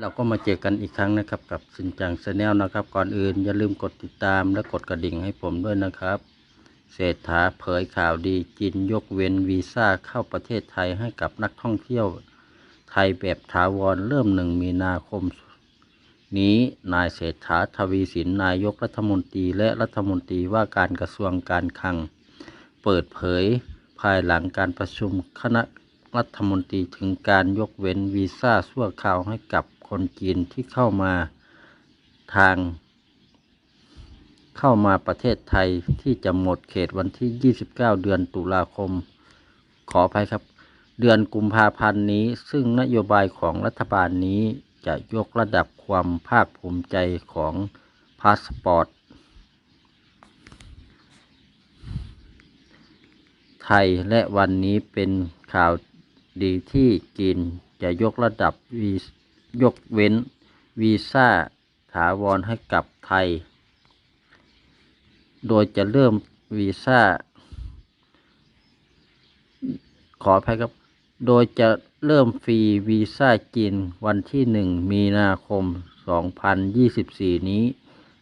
เราก็มาเจอกันอีกครั้งนะครับกับสินจังชาแนลนะครับ ก่อนอื่นอย่าลืมกดติดตามและกดกระดิ่งให้ผมด้วยนะครับ เศรษฐาเผยข่าวดีจีนยกเว้นวีซ่าเข้าประเทศไทยให้กับนักท่องเที่ยวไทยแบบถาวรเริ่มหนึ่งมีนาคม นี้นายเศรษฐาทวีสินนายกรัฐมนตรีและรัฐมนตรีว่าการกระทรวงการคลัง เปิดเผยภายหลังการประชุมคณะรัฐมนตรีถึงการยกเว้นวีซ่าชั่วคราวให้กับ คนจีนที่เข้ามาทาง เข้ามาประเทศไทยที่จะหมดเขตวันที่ 29 เดือนตุลาคม ขออภัยครับ เดือนกุมภาพันธ์นี้ ซึ่งนโยบายของรัฐบาลนี้จะยกระดับความภาคภูมิใจของพาสปอร์ตไทยและวันนี้เป็นข่าวดีที่จีนจะยกระดับวี ยกเว้นวีซ่าถาวรให้กับไทย โดยจะเริ่มวีซ่า ขออภัยครับ โดยจะเริ่มฟรีวีซ่าจีนวันที่ 1 มีนาคม 2024 นี้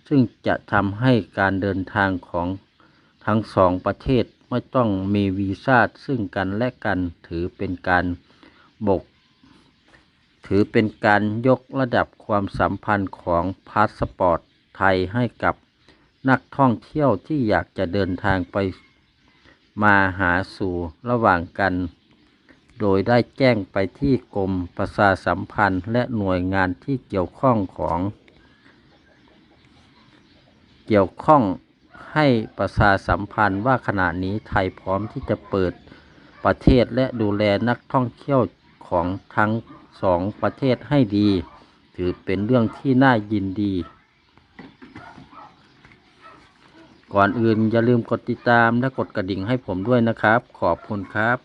ซึ่งจะทำให้การเดินทางของทั้งสองประเทศไม่ต้องมีวีซ่าซึ่งกันและกันถือเป็นการบก ถือเป็นการยกระดับความสัมพันธ์ของพาสปอร์ตไทยให้กับนักท่องเที่ยวที่อยากจะเดินทางไปมาหาสู่ระหว่างกัน โดยได้แจ้งไปที่กรมประชาสัมพันธ์และหน่วยงานที่เกี่ยวข้องของ เกี่ยวข้องให้ประชาสัมพันธ์ว่าขณะนี้ไทยพร้อมที่จะเปิดประเทศและดูแลนักท่องเที่ยวของทั้ง สองประเทศให้ดี ถือเป็นเรื่องที่น่ายินดี ก่อนอื่นอย่าลืมกดติดตามและกดกระดิ่งให้ผมด้วยนะครับ ขอบคุณครับ